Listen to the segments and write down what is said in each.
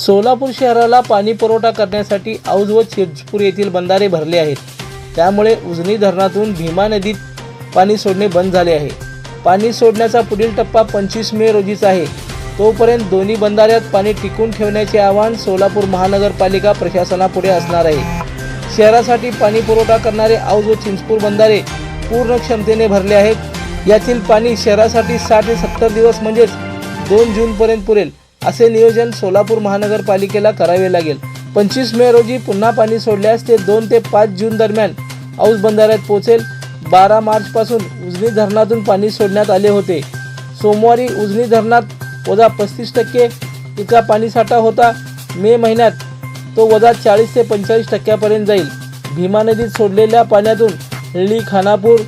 सोलापूर शहराला पाणी पुरवठा करण्यासाठी औज व चिरजपूर येथील बंधारे भरले आहेत. त्यामुळे उजनी धरणातून भीमा नदीत पाणी सोडणे बंद झाले आहे. पाणी सोडण्याचा पुढील टप्पा पंचवीस मे रोजीचा आहे. तोपर्यंत दोन्ही बंधाऱ्यात पाणी टिकून ठेवण्याचे आवाहन सोलापूर महानगरपालिका प्रशासनापुढे असणार आहे. शहरासाठी पाणी पुरवठा करणारे औज व चिंचपूर बंधारे पूर्ण क्षमतेने भरले आहेत. यातील पाणी शहरासाठी साठ ते सत्तर दिवस म्हणजेच दोन जूनपर्यंत पुरेल. असे नियोजन सोलापूर महानगरपालिकेला करावे लागेल. पंचवीस मे रोजी पुन्हा पाणी सोडल्यास ते दोन ते पाच जून दरम्यान औस बंधाऱ्यात पोहोचेल बारा मार्चपासून उजनी धरणातून पाणी सोडण्यात आले होते. सोमवारी उजनी धरणात वजा पस्तीस टक्के इतका पाणीसाठा होता. मे महिन्यात तो वजा चाळीस ते पंचेचाळीस टक्क्यापर्यंत जाईल. भीमा नदीत सोडलेल्या पाण्यातून हळली खानापूर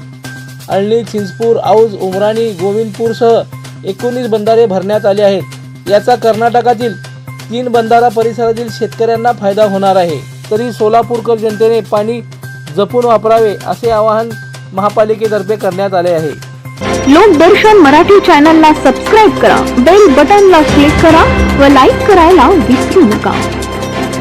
अळणी चिंचपूर औज उमराणी गोविंदपूरसह एकोणीस बंधारे भरण्यात आले आहेत. याचा कर्नाटकातील तीन बंधारा परिसरातील शेतकऱ्यांना फायदा होणार आहे. तरी सोलापूरकर जनतेने पाणी जपून वापरावे असे आवाहन महापालिकेतर्फे करण्यात आले आहे. लोकदर्शन मराठी चॅनलला सबस्क्राईब करा. बेल बटनला क्लिक करा व लाईक करायला विसरू नका.